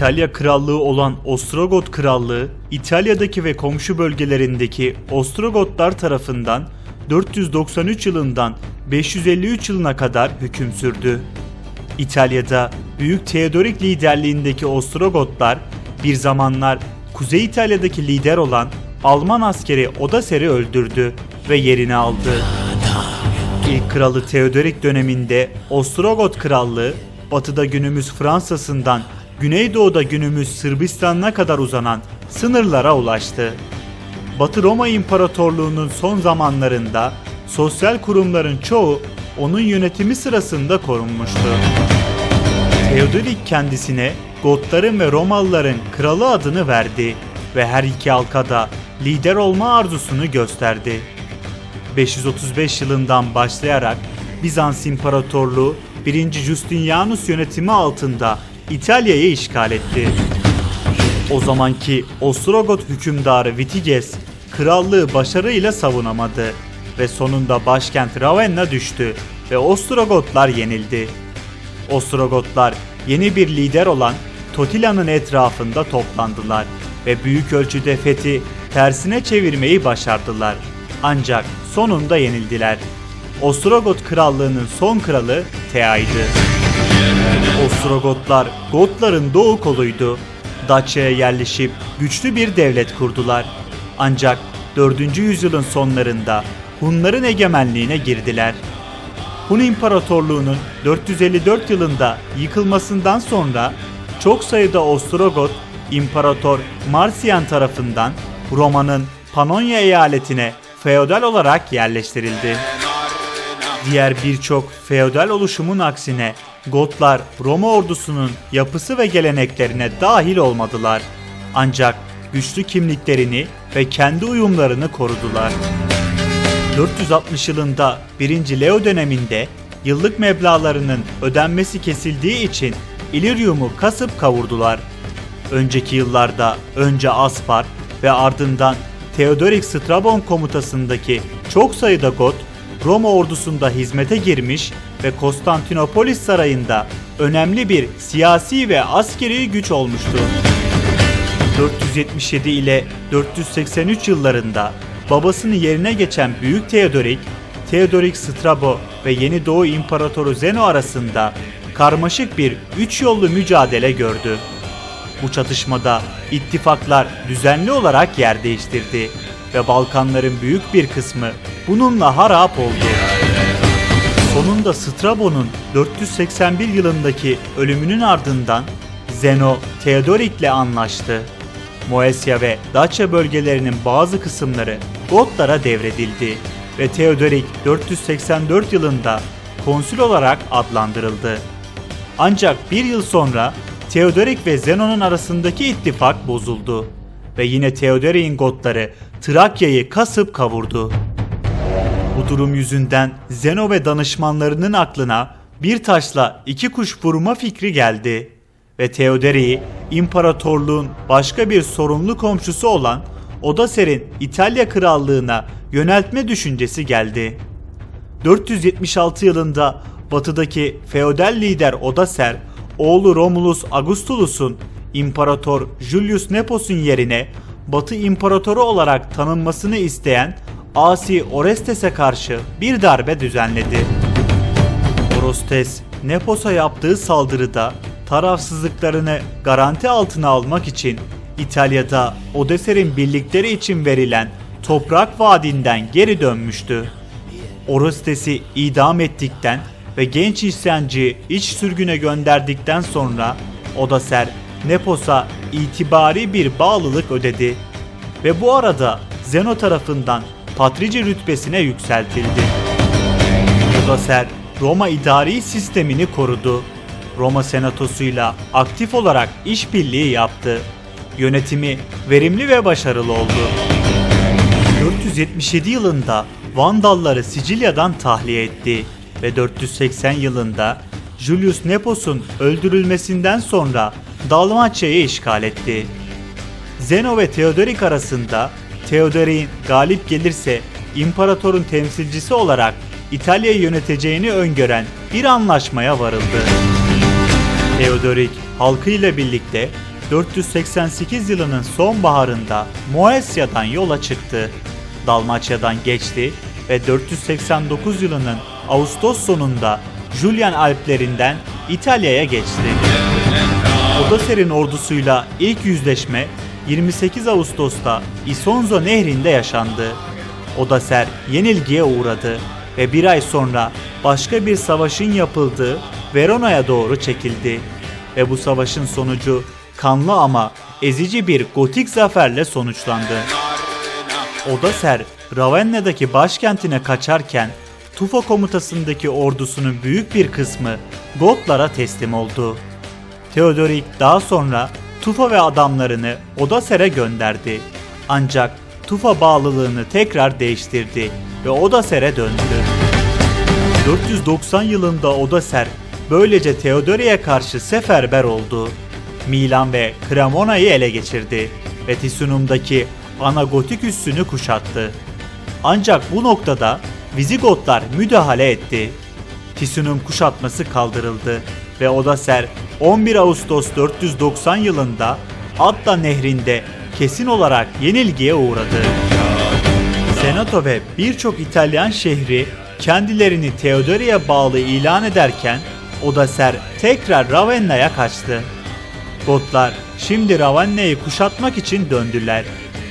İtalya krallığı olan Ostrogot krallığı, İtalya'daki ve komşu bölgelerindeki Ostrogotlar tarafından 493 yılından 553 yılına kadar hüküm sürdü. İtalya'da Büyük Teodorik liderliğindeki Ostrogotlar bir zamanlar Kuzey İtalya'daki lider olan Alman askeri Odaser'i öldürdü ve yerini aldı. İlk kralı Teodorik döneminde Ostrogot Krallığı, batıda günümüz Fransa'sından güneydoğuda günümüz Sırbistan'a kadar uzanan sınırlara ulaştı. Batı Roma İmparatorluğu'nun son zamanlarında sosyal kurumların çoğu onun yönetimi sırasında korunmuştu. Teodorik kendisine Gotların ve Romalıların kralı adını verdi ve her iki halkada lider olma arzusunu gösterdi. 535 yılından başlayarak Bizans İmparatorluğu 1. Justinianus yönetimi altında İtalya'yı işgal etti. O zamanki Ostrogot hükümdarı Vitiges krallığı başarıyla savunamadı ve sonunda başkent Ravenna düştü ve Ostrogotlar yenildi. Ostrogotlar yeni bir lider olan Totila'nın etrafında toplandılar ve büyük ölçüde fethi tersine çevirmeyi başardılar. Ancak sonunda yenildiler. Ostrogot krallığının son kralı Tea'ydı. Ostrogotlar Gotların doğu koluydu. Daçya'ya yerleşip güçlü bir devlet kurdular. Ancak 4. yüzyılın sonlarında Hunların egemenliğine girdiler. Hun İmparatorluğu'nun 454 yılında yıkılmasından sonra çok sayıda Ostrogot İmparator Marsiyan tarafından Roma'nın Panonya eyaletine feodal olarak yerleştirildi. Diğer birçok feodal oluşumun aksine Gotlar Roma ordusunun yapısı ve geleneklerine dahil olmadılar. Ancak güçlü kimliklerini ve kendi uyumlarını korudular. 460 yılında 1. Leo döneminde yıllık meblağlarının ödenmesi kesildiği için İliryum'u kasıp kavurdular. Önceki yıllarda önce Aspar ve ardından Theodoric Strabon komutasındaki çok sayıda Got Roma ordusunda hizmete girmiş ve Konstantinopolis sarayında önemli bir siyasi ve askeri güç olmuştu. 477 ile 483 yıllarında babasını yerine geçen Büyük Theodorik, Theodorik Strabo ve Yeni Doğu İmparatoru Zeno arasında karmaşık bir üç yollu mücadele gördü. Bu çatışmada ittifaklar düzenli olarak yer değiştirdi ve Balkanların büyük bir kısmı bununla harap oldu. Sonunda Strabo'nun 481 yılındaki ölümünün ardından Zeno Theodorik'le anlaştı. Moesia ve Dacia bölgelerinin bazı kısımları Gotlara devredildi ve Theodorik 484 yılında konsül olarak adlandırıldı. Ancak bir yıl sonra Theodorik ve Zenon'un arasındaki ittifak bozuldu ve yine Theodorik'in Gotları Trakya'yı kasıp kavurdu. Bu durum yüzünden Zeno ve danışmanlarının aklına bir taşla iki kuş vurma fikri geldi ve Theodorik'i imparatorluğun başka bir sorumlu komşusu olan Odaser'in İtalya krallığına yöneltme düşüncesi geldi. 476 yılında batıdaki feodal lider Odaser, oğlu Romulus Augustulus'un İmparator Julius Nepos'un yerine Batı İmparatoru olarak tanınmasını isteyen Asi Orestes'e karşı bir darbe düzenledi. Orostes, Nepos'a yaptığı saldırıda tarafsızlıklarını garanti altına almak için İtalya'da Odeser'in birlikleri için verilen toprak vaadinden geri dönmüştü. Orostes'i idam ettikten ve genç isyancıyı iç sürgüne gönderdikten sonra Odaser Nepos'a itibari bir bağlılık ödedi ve bu arada Zeno tarafından patrici rütbesine yükseltildi. Odaser Roma idari sistemini korudu. Roma senatosuyla aktif olarak işbirliği yaptı. Yönetimi verimli ve başarılı oldu. 477 yılında Vandalları Sicilya'dan tahliye etti ve 480 yılında Julius Nepos'un öldürülmesinden sonra Dalmaçya'yı işgal etti. Zeno ve Theodorik arasında Theodorik'in galip gelirse imparatorun temsilcisi olarak İtalya'yı yöneteceğini öngören bir anlaşmaya varıldı. Theodorik halkıyla birlikte 488 yılının sonbaharında Moesya'dan yola çıktı. Dalmaçya'dan geçti ve 489 yılının Ağustos sonunda Julian Alplerinden İtalya'ya geçti. Odoacer'in ordusuyla ilk yüzleşme 28 Ağustos'ta Isonzo Nehri'nde yaşandı. Odoacer yenilgiye uğradı ve bir ay sonra başka bir savaşın yapıldığı Verona'ya doğru çekildi. Ve bu savaşın sonucu kanlı ama ezici bir gotik zaferle sonuçlandı. Odoacer, Ravenna'daki başkentine kaçarken Tufa komutasındaki ordusunun büyük bir kısmı Gotlara teslim oldu. Theodorik daha sonra Tufa ve adamlarını Odaser'e gönderdi. Ancak Tufa bağlılığını tekrar değiştirdi ve Odaser'e döndü. 490 yılında Odaser böylece Theodori'ye karşı seferber oldu. Milan ve Cremona'yı ele geçirdi ve Tisunum'daki ana gotik üssünü kuşattı. Ancak bu noktada Vizigotlar müdahale etti. Tisunum kuşatması kaldırıldı ve Odaser 11 Ağustos 490 yılında Adda nehrinde kesin olarak yenilgiye uğradı. Senato ve birçok İtalyan şehri kendilerini Theodori'ye bağlı ilan ederken Odaser tekrar Ravenna'ya kaçtı. Gotlar şimdi Ravenna'yı kuşatmak için döndüler.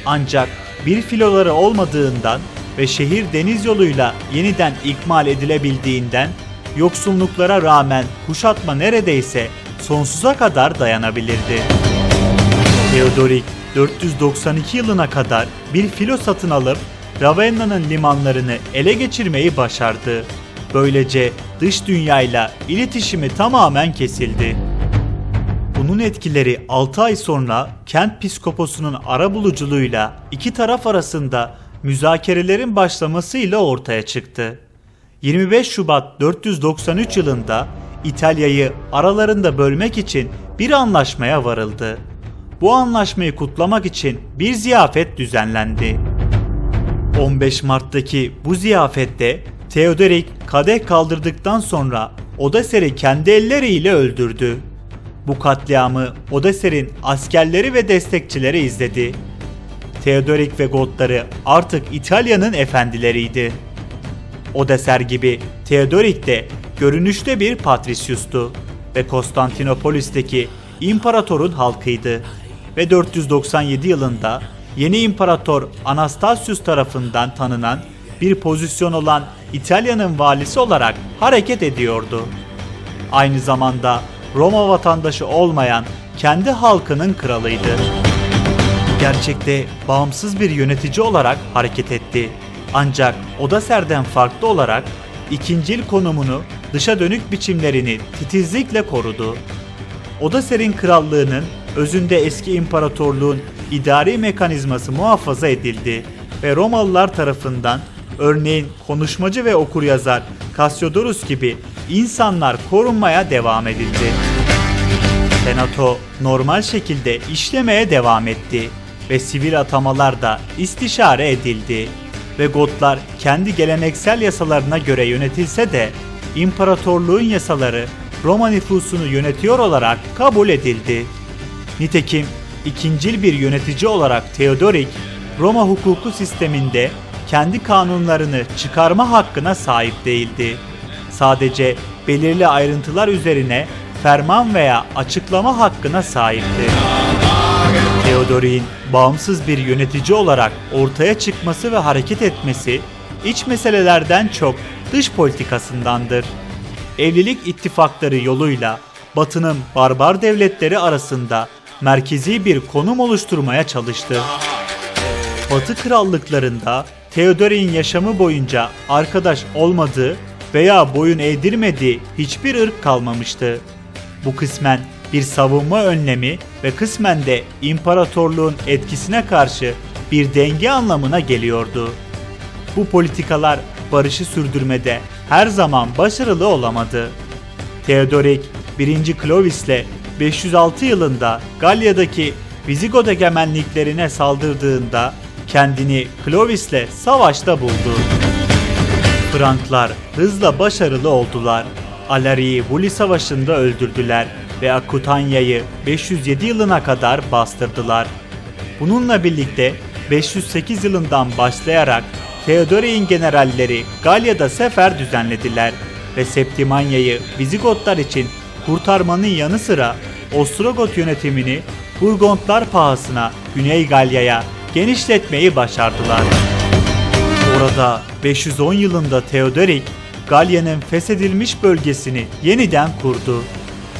Ancak bir filoları olmadığından ve şehir deniz yoluyla yeniden ikmal edilebildiğinden yoksulluklara rağmen kuşatma neredeyse sonsuza kadar dayanabilirdi. Theodorik 492 yılına kadar bir filo satın alıp Ravenna'nın limanlarını ele geçirmeyi başardı. Böylece dış dünyayla iletişimi tamamen kesildi. Bunun etkileri 6 ay sonra kent piskoposunun arabuluculuğuyla iki taraf arasında müzakerelerin başlamasıyla ortaya çıktı. 25 Şubat 493 yılında İtalya'yı aralarında bölmek için bir anlaşmaya varıldı. Bu anlaşmayı kutlamak için bir ziyafet düzenlendi. 15 Mart'taki bu ziyafette Theodorik kadeh kaldırdıktan sonra Odaser'i kendi elleriyle öldürdü. Bu katliamı Odaser'in askerleri ve destekçileri izledi. Theodorik ve Gotları artık İtalya'nın efendileriydi. Odaser gibi Theodorik de görünüşte bir patrisyustu ve Konstantinopolis'teki imparatorun halkıydı ve 497 yılında yeni imparator Anastasius tarafından tanınan bir pozisyon olan İtalya'nın valisi olarak hareket ediyordu. Aynı zamanda Roma vatandaşı olmayan kendi halkının kralıydı. Gerçekte bağımsız bir yönetici olarak hareket etti. Ancak Odaser'den farklı olarak ikincil konumunu dışa dönük biçimlerini titizlikle korudu. Odaser'in krallığının özünde eski imparatorluğun idari mekanizması muhafaza edildi ve Romalılar tarafından örneğin konuşmacı ve okuryazar Cassiodorus gibi insanlar korunmaya devam edildi. Senato normal şekilde işlemeye devam etti ve sivil atamalar da istişare edildi ve Gotlar kendi geleneksel yasalarına göre yönetilse de imparatorluğun yasaları Roma nüfusunu yönetiyor olarak kabul edildi. Nitekim ikincil bir yönetici olarak Theodorik, Roma hukuku sisteminde kendi kanunlarını çıkarma hakkına sahip değildi. Sadece belirli ayrıntılar üzerine ferman veya açıklama hakkına sahipti. Theodorik'in bağımsız bir yönetici olarak ortaya çıkması ve hareket etmesi iç meselelerden çok dış politikasındandır. Evlilik ittifakları yoluyla Batı'nın barbar devletleri arasında merkezi bir konum oluşturmaya çalıştı. Batı krallıklarında Theodorik'in yaşamı boyunca arkadaş olmadığı veya boyun eğdirmediği hiçbir ırk kalmamıştı. Bu kısmen bir savunma önlemi ve kısmen de imparatorluğun etkisine karşı bir denge anlamına geliyordu. Bu politikalar barışı sürdürmede her zaman başarılı olamadı. Theodorik 1. Clovis'le 506 yılında Galya'daki Visigod egemenliklerine saldırdığında kendini Clovis'le savaşta buldu. Franklar hızla başarılı oldular. Alari'yi Vuli Savaşı'nda öldürdüler ve Akutanya'yı 507 yılına kadar bastırdılar. Bununla birlikte 508 yılından başlayarak Theodoric'in generalleri Galya'da sefer düzenlediler ve Septimanya'yı Vizigotlar için kurtarmanın yanı sıra Ostrogot yönetimini Burgondlar pahasına Güney Galya'ya genişletmeyi başardılar. Orada 510 yılında Theodoric, Galya'nın feshedilmiş bölgesini yeniden kurdu.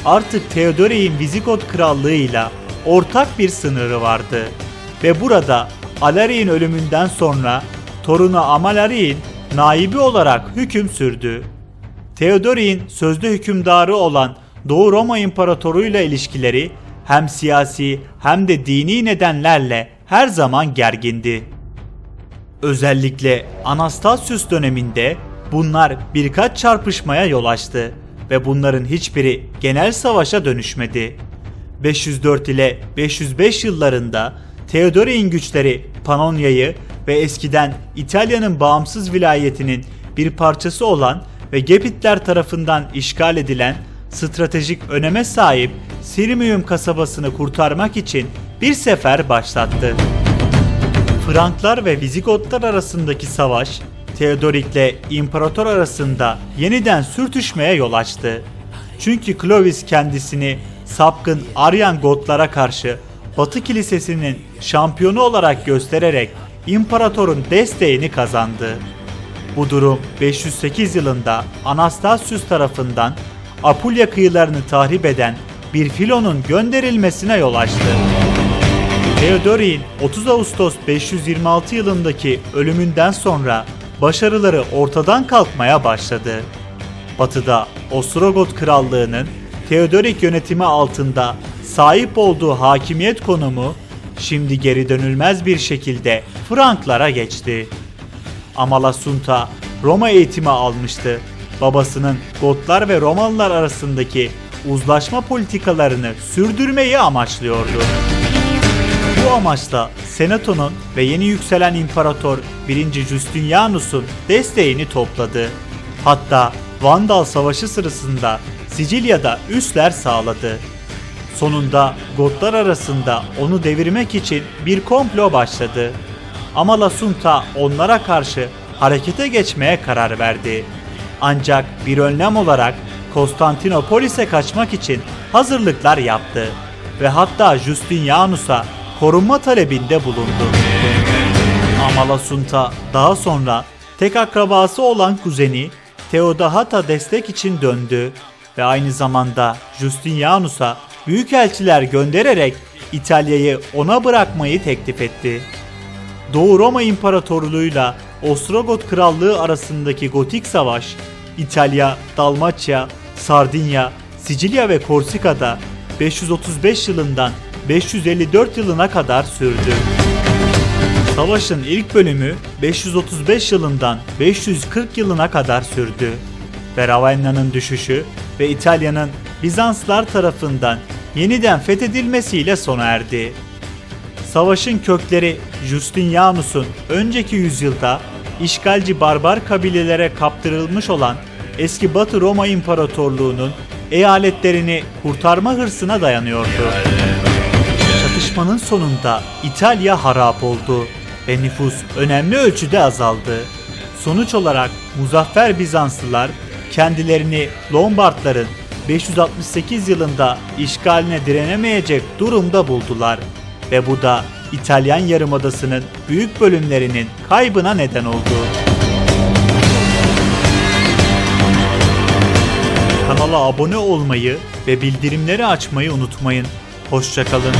Artık Theodoric'in Vizigot krallığıyla ortak bir sınırı vardı. Ve burada Alaric'in ölümünden sonra torunu Amalaric naibi olarak hüküm sürdü. Theodoric'in sözde hükümdarı olan Doğu Roma İmparatoru ile ilişkileri hem siyasi hem de dini nedenlerle her zaman gergindi. Özellikle Anastasius döneminde bunlar birkaç çarpışmaya yol açtı ve bunların hiçbiri genel savaşa dönüşmedi. 504 ile 505 yıllarında Theodoric'in güçleri Panonya'yı ve eskiden İtalya'nın bağımsız vilayetinin bir parçası olan ve Gepitler tarafından işgal edilen stratejik öneme sahip Sirmium kasabasını kurtarmak için bir sefer başlattı. Franklar ve Vizigotlar arasındaki savaş, Theodorik ile imparator arasında yeniden sürtüşmeye yol açtı. Çünkü Clovis kendisini sapkın Aryan Gotlara karşı Batı Kilisesi'nin şampiyonu olarak göstererek imparatorun desteğini kazandı. Bu durum 508 yılında Anastasius tarafından Apulya kıyılarını tahrip eden bir filonun gönderilmesine yol açtı. Theodoric'in 30 Ağustos 526 yılındaki ölümünden sonra başarıları ortadan kalkmaya başladı. Batıda Ostrogot Krallığı'nın Theodoric yönetimi altında sahip olduğu hakimiyet konumu şimdi geri dönülmez bir şekilde Franklara geçti. Amalasunta Roma eğitimi almıştı. Babasının Gotlar ve Romalılar arasındaki uzlaşma politikalarını sürdürmeyi amaçlıyordu. Bu amaçla Senato'nun ve yeni yükselen imparator 1. Justinianus'un desteğini topladı. Hatta Vandal Savaşı sırasında Sicilya'da üsler sağladı. Sonunda Gotlar arasında onu devirmek için bir komplo başladı. Ama Lasunta onlara karşı harekete geçmeye karar verdi. Ancak bir önlem olarak Konstantinopolis'e kaçmak için hazırlıklar yaptı ve hatta Justinianus'a korunma talebinde bulundu. Amalasunta daha sonra tek akrabası olan kuzeni Theodahata destek için döndü ve aynı zamanda Justinianus'a büyükelçiler göndererek İtalya'yı ona bırakmayı teklif etti. Doğu Roma İmparatorluğu'yla Ostrogot Krallığı arasındaki Gotik Savaş, İtalya, Dalmaçya, Sardinya, Sicilya ve Korsika'da 535 yılından 554 yılına kadar sürdü. Savaşın ilk bölümü 535 yılından 540 yılına kadar sürdü ve Ravenna'nın düşüşü ve İtalya'nın Bizanslar tarafından yeniden fethedilmesiyle sona erdi. Savaşın kökleri Justinianus'un önceki yüzyılda işgalci barbar kabilelere kaptırılmış olan eski Batı Roma İmparatorluğu'nun eyaletlerini kurtarma hırsına dayanıyordu. Çatışmanın sonunda İtalya harap oldu ve nüfus önemli ölçüde azaldı. Sonuç olarak muzaffer Bizanslılar kendilerini Lombardların 568 yılında işgaline direnemeyecek durumda buldular ve bu da İtalyan Yarımadası'nın büyük bölümlerinin kaybına neden oldu. Kanala abone olmayı ve bildirimleri açmayı unutmayın. Hoşçakalın.